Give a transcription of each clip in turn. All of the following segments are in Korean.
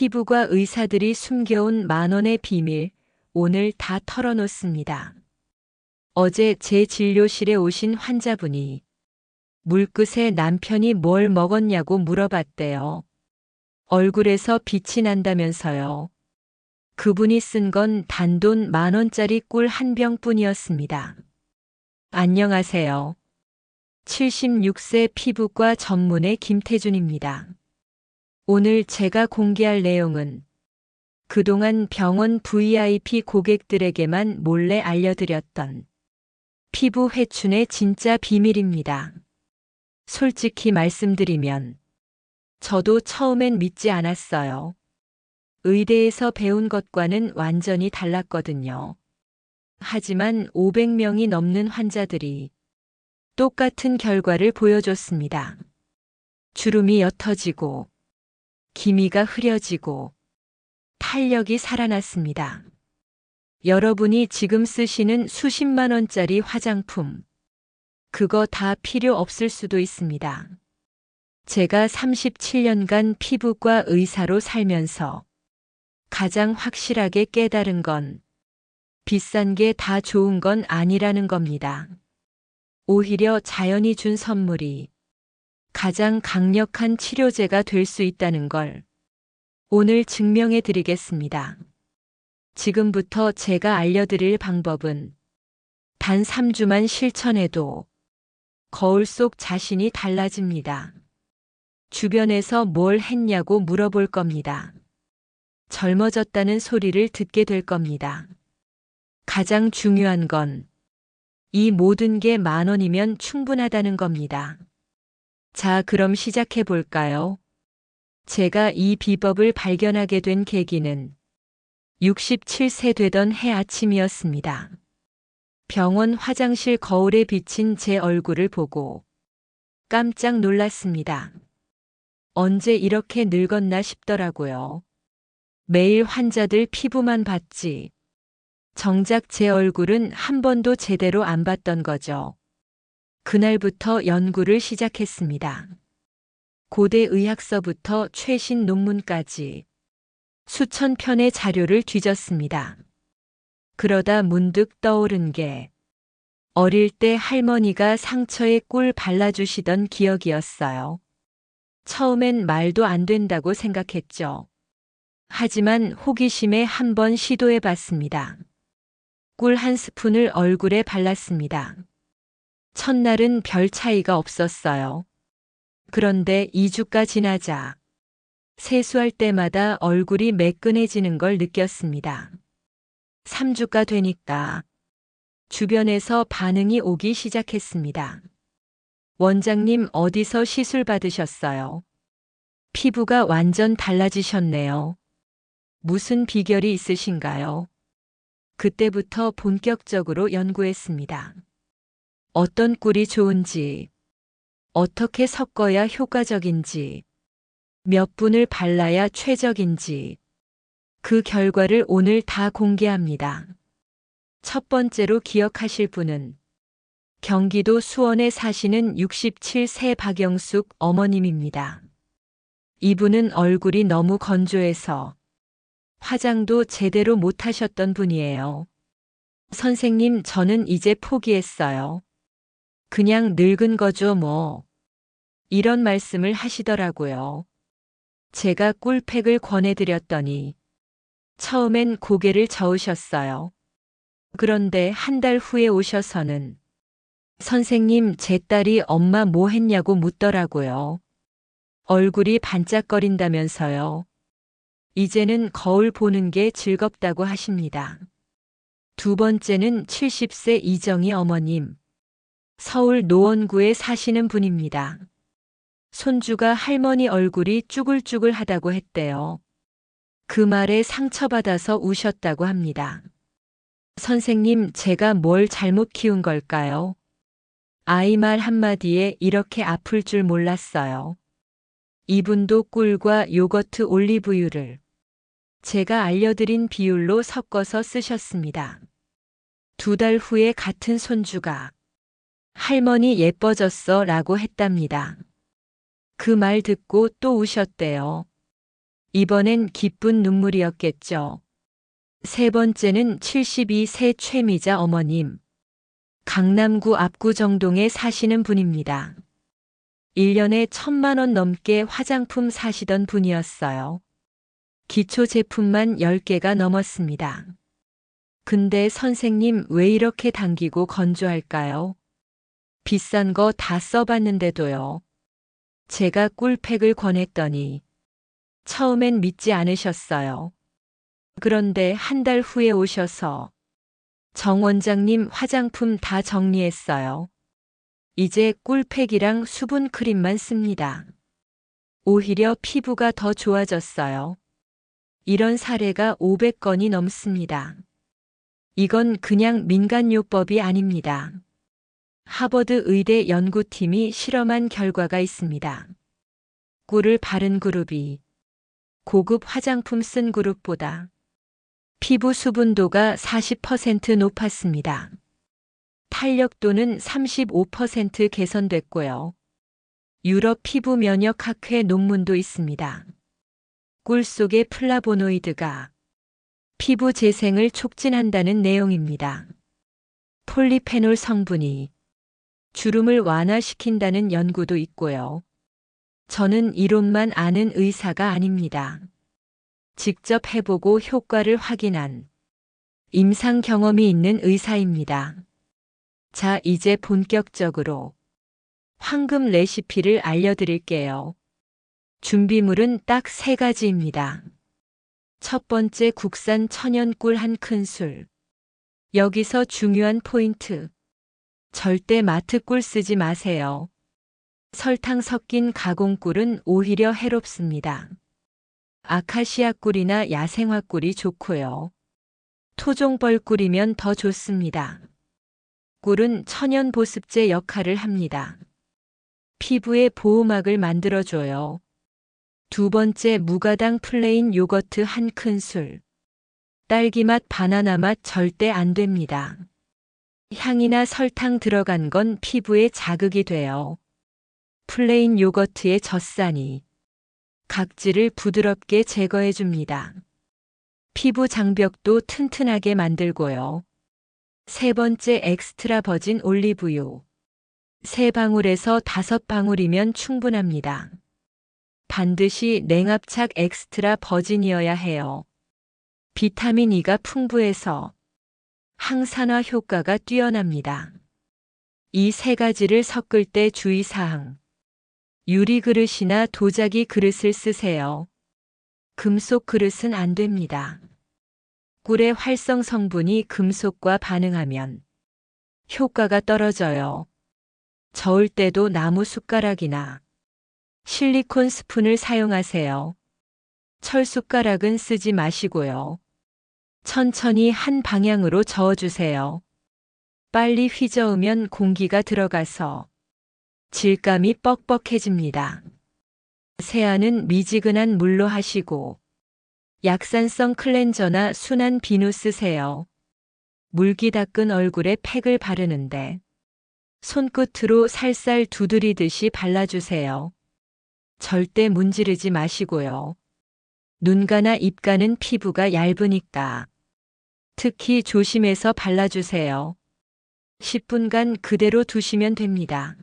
피부과 의사들이 숨겨온 만원의 비밀, 오늘 다 털어놓습니다. 어제 제 진료실에 오신 환자분이 물끝에 남편이 뭘 먹었냐고 물어봤대요. 얼굴에서 빛이 난다면서요. 그분이 쓴 건 단돈 만 원짜리 꿀 한 병뿐이었습니다. 안녕하세요. 76세 피부과 전문의 김태준입니다. 오늘 제가 공개할 내용은 그동안 병원 VIP 고객들에게만 몰래 알려드렸던 피부 회춘의 진짜 비밀입니다. 솔직히 말씀드리면 저도 처음엔 믿지 않았어요. 의대에서 배운 것과는 완전히 달랐거든요. 하지만 500명이 넘는 환자들이 똑같은 결과를 보여줬습니다. 주름이 옅어지고, 기미가 흐려지고, 탄력이 살아났습니다. 여러분이 지금 쓰시는 수십만 원짜리 화장품, 그거 다 필요 없을 수도 있습니다. 제가 37년간 피부과 의사로 살면서 가장 확실하게 깨달은 건 비싼 게 다 좋은 건 아니라는 겁니다. 오히려 자연이 준 선물이 가장 강력한 치료제가 될 수 있다는 걸 오늘 증명해 드리겠습니다. 지금부터 제가 알려드릴 방법은 단 3주만 실천해도 거울 속 자신이 달라집니다. 주변에서 뭘 했냐고 물어볼 겁니다. 젊어졌다는 소리를 듣게 될 겁니다. 가장 중요한 건 이 모든 게 만 원이면 충분하다는 겁니다. 자, 그럼 시작해 볼까요? 제가 이 비법을 발견하게 된 계기는 67세 되던 해 아침이었습니다. 병원 화장실 거울에 비친 제 얼굴을 보고 깜짝 놀랐습니다. 언제 이렇게 늙었나 싶더라고요. 매일 환자들 피부만 봤지. 정작 제 얼굴은 한 번도 제대로 안 봤던 거죠. 그날부터 연구를 시작했습니다. 고대 의학서부터 최신 논문까지 수천 편의 자료를 뒤졌습니다. 그러다 문득 떠오른 게 어릴 때 할머니가 상처에 꿀 발라주시던 기억이었어요. 처음엔 말도 안 된다고 생각했죠. 하지만 호기심에 한번 시도해 봤습니다. 꿀 한 스푼을 얼굴에 발랐습니다. 첫날은 별 차이가 없었어요. 그런데 2주가 지나자 세수할 때마다 얼굴이 매끈해지는 걸 느꼈습니다. 3주가 되니까 주변에서 반응이 오기 시작했습니다. 원장님 어디서 시술 받으셨어요? 피부가 완전 달라지셨네요. 무슨 비결이 있으신가요? 그때부터 본격적으로 연구했습니다. 어떤 꿀이 좋은지, 어떻게 섞어야 효과적인지, 몇 분을 발라야 최적인지, 그 결과를 오늘 다 공개합니다. 첫 번째로 기억하실 분은 경기도 수원에 사시는 67세 박영숙 어머님입니다. 이분은 얼굴이 너무 건조해서 화장도 제대로 못하셨던 분이에요. 선생님, 저는 이제 포기했어요. 그냥 늙은 거죠, 뭐. 이런 말씀을 하시더라고요. 제가 꿀팩을 권해드렸더니 처음엔 고개를 저으셨어요. 그런데 한 달 후에 오셔서는 선생님, 제 딸이 엄마 뭐 했냐고 묻더라고요. 얼굴이 반짝거린다면서요. 이제는 거울 보는 게 즐겁다고 하십니다. 두 번째는 70세 이정희 어머님. 서울 노원구에 사시는 분입니다. 손주가 할머니 얼굴이 쭈글쭈글 하다고 했대요. 그 말에 상처받아서 우셨다고 합니다. 선생님, 제가 뭘 잘못 키운 걸까요? 아이 말 한마디에 이렇게 아플 줄 몰랐어요. 이분도 꿀과 요거트 올리브유를 제가 알려드린 비율로 섞어서 쓰셨습니다. 두 달 후에 같은 손주가 할머니 예뻐졌어 라고 했답니다. 그 말 듣고 또 우셨대요. 이번엔 기쁜 눈물이었겠죠. 세 번째는 72세 최미자 어머님. 강남구 압구정동에 사시는 분입니다. 1년에 천만 원 넘게 화장품 사시던 분이었어요. 기초 제품만 10개가 넘었습니다. 근데 선생님 왜 이렇게 당기고 건조할까요? 비싼 거 다 써봤는데도요. 제가 꿀팩을 권했더니 처음엔 믿지 않으셨어요. 그런데 한 달 후에 오셔서 정 원장님 화장품 다 정리했어요. 이제 꿀팩이랑 수분 크림만 씁니다. 오히려 피부가 더 좋아졌어요. 이런 사례가 500건이 넘습니다. 이건 그냥 민간요법이 아닙니다. 하버드 의대 연구팀이 실험한 결과가 있습니다. 꿀을 바른 그룹이 고급 화장품 쓴 그룹보다 피부 수분도가 40% 높았습니다. 탄력도는 35% 개선됐고요. 유럽 피부 면역 학회 논문도 있습니다. 꿀 속의 플라보노이드가 피부 재생을 촉진한다는 내용입니다. 폴리페놀 성분이 주름을 완화시킨다는 연구도 있고요. 저는 이론만 아는 의사가 아닙니다. 직접 해보고 효과를 확인한 임상 경험이 있는 의사입니다. 자, 이제 본격적으로 황금 레시피를 알려드릴게요. 준비물은 딱 세 가지입니다. 첫 번째 국산 천연 꿀 한 큰술. 여기서 중요한 포인트. 절대 마트 꿀 쓰지 마세요. 설탕 섞인 가공 꿀은 오히려 해롭습니다. 아카시아 꿀이나 야생화 꿀이 좋고요. 토종벌 꿀이면 더 좋습니다. 꿀은 천연 보습제 역할을 합니다. 피부의 보호막을 만들어줘요. 두 번째 무가당 플레인 요거트 한 큰술. 딸기맛 바나나 맛 절대 안 됩니다. 향이나 설탕 들어간 건 피부에 자극이 돼요. 플레인 요거트의 젖산이 각질을 부드럽게 제거해 줍니다. 피부 장벽도 튼튼하게 만들고요. 세 번째 엑스트라 버진 올리브유. 세 방울에서 다섯 방울이면 충분합니다. 반드시 냉압착 엑스트라 버진이어야 해요. 비타민 E가 풍부해서 항산화 효과가 뛰어납니다. 이 세 가지를 섞을 때 주의사항. 유리 그릇이나 도자기 그릇을 쓰세요. 금속 그릇은 안 됩니다. 꿀의 활성 성분이 금속과 반응하면 효과가 떨어져요. 저을 때도 나무 숟가락이나 실리콘 스푼을 사용하세요. 철 숟가락은 쓰지 마시고요. 천천히 한 방향으로 저어주세요. 빨리 휘저으면 공기가 들어가서 질감이 뻑뻑해집니다. 세안은 미지근한 물로 하시고 약산성 클렌저나 순한 비누 쓰세요. 물기 닦은 얼굴에 팩을 바르는데 손끝으로 살살 두드리듯이 발라주세요. 절대 문지르지 마시고요. 눈가나 입가는 피부가 얇으니까 특히 조심해서 발라주세요. 10분간 그대로 두시면 됩니다.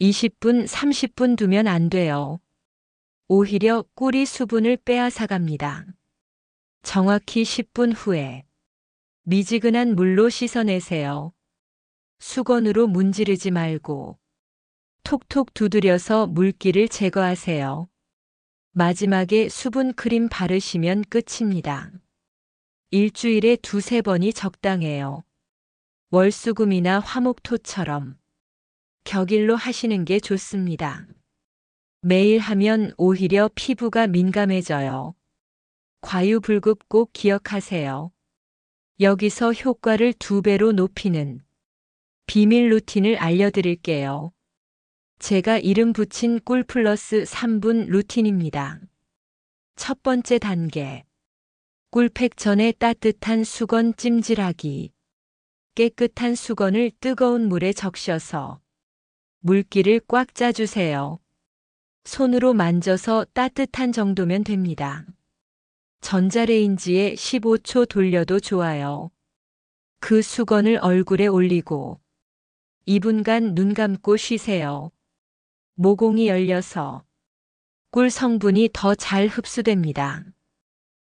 20분, 30분 두면 안 돼요. 오히려 꿀이 수분을 빼앗아 갑니다. 정확히 10분 후에 미지근한 물로 씻어내세요. 수건으로 문지르지 말고 톡톡 두드려서 물기를 제거하세요. 마지막에 수분 크림 바르시면 끝입니다. 일주일에 두세 번이 적당해요. 월수금이나 화목토처럼 격일로 하시는 게 좋습니다. 매일 하면 오히려 피부가 민감해져요. 과유불급 꼭 기억하세요. 여기서 효과를 두 배로 높이는 비밀 루틴을 알려드릴게요. 제가 이름 붙인 꿀 플러스 3분 루틴입니다. 첫 번째 단계. 꿀팩 전에 따뜻한 수건 찜질하기. 깨끗한 수건을 뜨거운 물에 적셔서 물기를 꽉 짜주세요. 손으로 만져서 따뜻한 정도면 됩니다. 전자레인지에 15초 돌려도 좋아요. 그 수건을 얼굴에 올리고 2분간 눈 감고 쉬세요. 모공이 열려서 꿀 성분이 더 잘 흡수됩니다.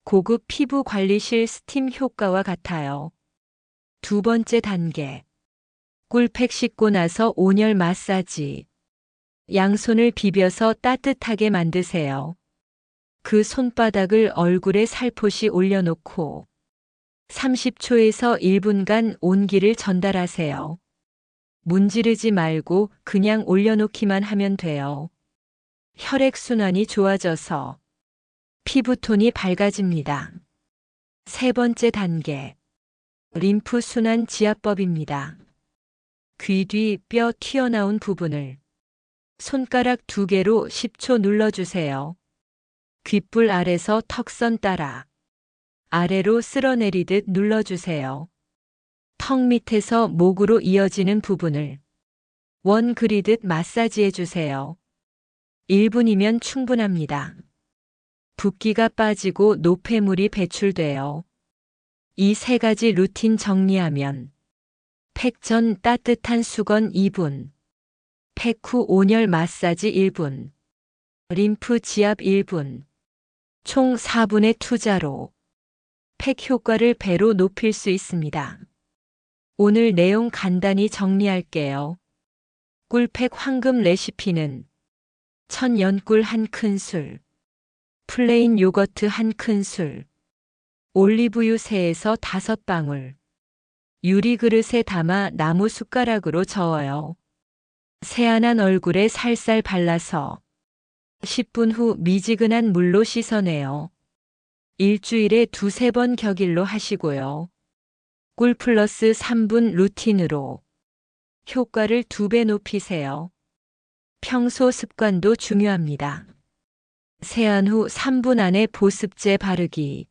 고급 피부 관리실 스팀 효과와 같아요. 두 번째 단계. 꿀팩 씻고 나서 온열 마사지. 양손을 비벼서 따뜻하게 만드세요. 그 손바닥을 얼굴에 살포시 올려놓고 30초에서 1분간 온기를 전달하세요. 문지르지 말고 그냥 올려놓기만 하면 돼요. 혈액순환이 좋아져서 피부톤이 밝아집니다. 세 번째 단계. 림프 순환 지압법입니다. 귀 뒤 뼈 튀어나온 부분을 손가락 두 개로 10초 눌러주세요. 귓불 아래서 턱선 따라 아래로 쓸어내리듯 눌러주세요. 턱 밑에서 목으로 이어지는 부분을 원 그리듯 마사지해 주세요. 1분이면 충분합니다. 붓기가 빠지고 노폐물이 배출돼요. 이 세 가지 루틴 정리하면 팩 전 따뜻한 수건 2분, 팩 후 온열 마사지 1분, 림프 지압 1분, 총 4분의 투자로 팩 효과를 배로 높일 수 있습니다. 오늘 내용 간단히 정리할게요. 꿀팩 황금 레시피는 천연꿀 한 큰술, 플레인 요거트 한 큰술, 올리브유 3에서 5방울, 유리 그릇에 담아 나무 숟가락으로 저어요. 새안한 얼굴에 살살 발라서 10분 후 미지근한 물로 씻어내요. 일주일에 두세 번 격일로 하시고요. 꿀 플러스 3분 루틴으로 효과를 두 배 높이세요. 평소 습관도 중요합니다. 세안 후 3분 안에 보습제 바르기,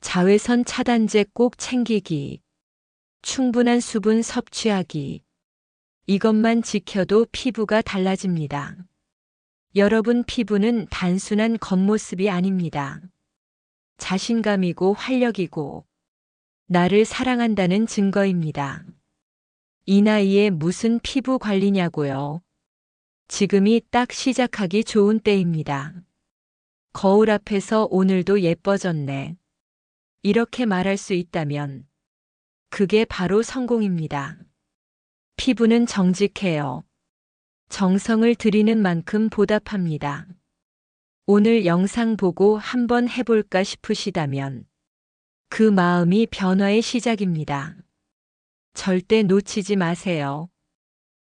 자외선 차단제 꼭 챙기기, 충분한 수분 섭취하기. 이것만 지켜도 피부가 달라집니다. 여러분 피부는 단순한 겉모습이 아닙니다. 자신감이고 활력이고 나를 사랑한다는 증거입니다. 이 나이에 무슨 피부 관리냐고요. 지금이 딱 시작하기 좋은 때입니다. 거울 앞에서 오늘도 예뻐졌네. 이렇게 말할 수 있다면 그게 바로 성공입니다. 피부는 정직해요. 정성을 들이는 만큼 보답합니다. 오늘 영상 보고 한번 해볼까 싶으시다면 그 마음이 변화의 시작입니다. 절대 놓치지 마세요.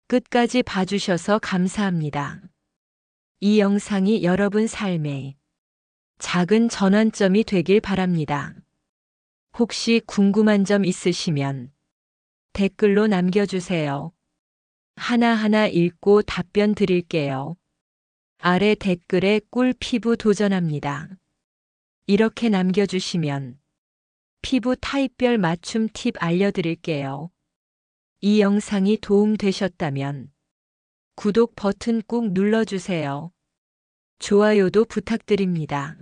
끝까지 봐주셔서 감사합니다. 이 영상이 여러분 삶에 작은 전환점이 되길 바랍니다. 혹시 궁금한 점 있으시면 댓글로 남겨주세요. 하나하나 읽고 답변 드릴게요. 아래 댓글에 꿀 피부 도전합니다. 이렇게 남겨주시면 피부 타입별 맞춤 팁 알려드릴게요. 이 영상이 도움되셨다면 구독 버튼 꾹 눌러주세요. 좋아요도 부탁드립니다.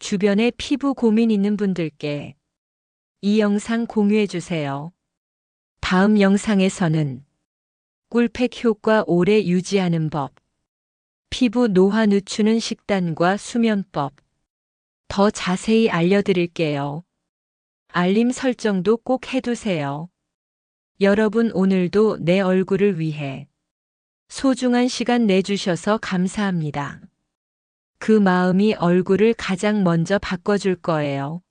주변에 피부 고민 있는 분들께 이 영상 공유해 주세요. 다음 영상에서는 꿀팩 효과 오래 유지하는 법, 피부 노화 늦추는 식단과 수면법 더 자세히 알려드릴게요. 알림 설정도 꼭 해두세요. 여러분 오늘도 내 얼굴을 위해 소중한 시간 내주셔서 감사합니다. 그 마음이 얼굴을 가장 먼저 바꿔줄 거예요.